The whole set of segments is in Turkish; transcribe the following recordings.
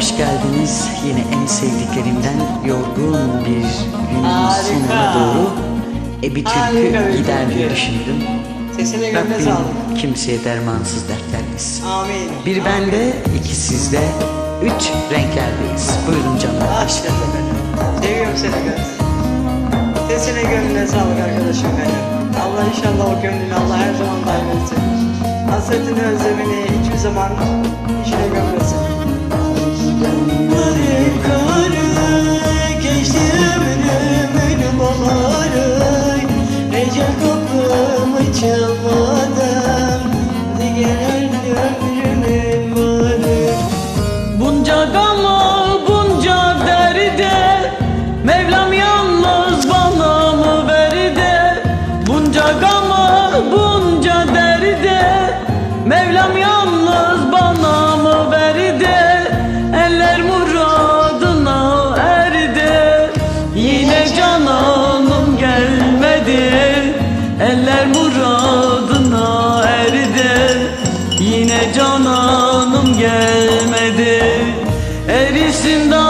hoş geldiniz. Yine en sevdiklerimden yorgun bir günün sonuna doğru e, bir Harika türkü gider diye düşündüm. Sesine Rabbim sağlık. kimseye dermansız dert vermesin. Amin. Bir bende, iki sizde, üç renklerdeyiz. Buyurun canım. Aşk benim. Seviyorum seni göz. Sesine gönlüne sağlık arkadaşım benim. Allah inşallah o gönlünü Allah her zaman daim etsin. Hasretini özlemini hiçbir zaman Mevlam yalnız bana mı verdi? Eller muradına erdi. Yine cananım gelmedi. Eller muradına erdi. Yine cananım gelmedi. Erisin dağların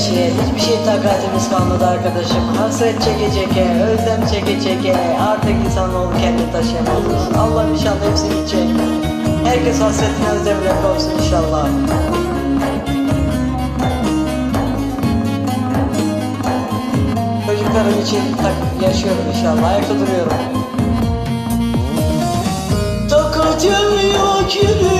yaşaya hiçbir şey takatimiz kalmadı arkadaşım. Hasret çeke çeke, özlem çeke çeke artık insanoğlu kendini taşıyamaz. Allah inşallah hepsi gidecek. Herkes hasretine özlemine kavuşsun inşallah. Çocuklarım için tak yaşıyorum inşallah. Ayakta duruyorum. Takatım yok yürümeye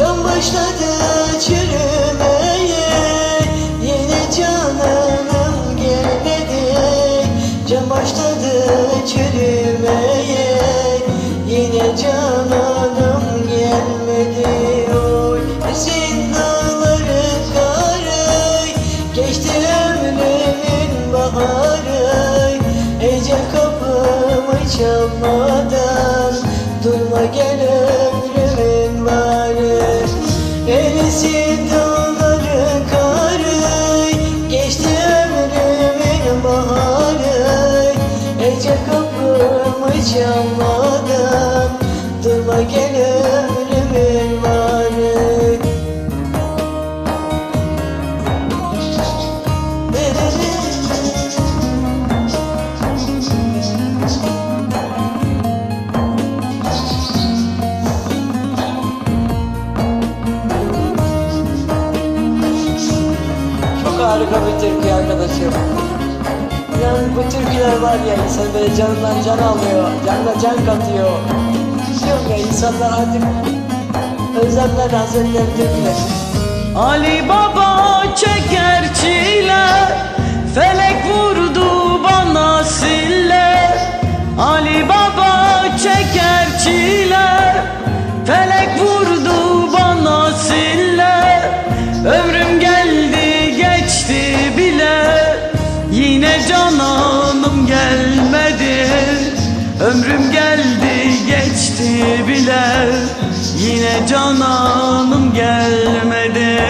Can başladı çürümeye Yine cananım gelmedi Can başladı çürümeye Yine cananım gelmedi Oy Esin dağları karı Geçti ömrümün baharı. Ece kapımı çalmadan kapımı çalmadan Durma gel ömrümün varı Çok harika bir türkü arkadaşım. Yani bu türküler var ya insan böyle canından can alıyor, canına can katıyor. Diyorum ya insanlar artık özlemler, hasretler türküler. Ali Baba çeker çile Felek vurdu bana sille Ali Baba çeker çile Yine cananım gelmedi. Ömrüm geldi geçti bile. Yine cananım gelmedi.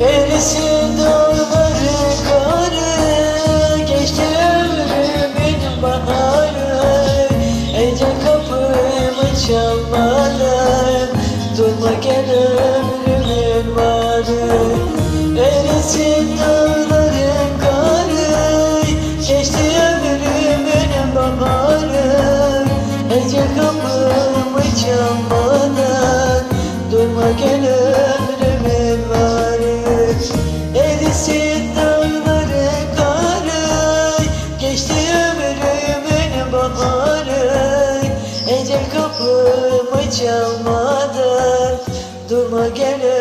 Erisin dağları karı Geçti ömrümün baharı Ece kapımı çalmadan gel ömrümün varı Erisin karı Geçti ömrümün baharı Ece kapımı çalmadı Durma gel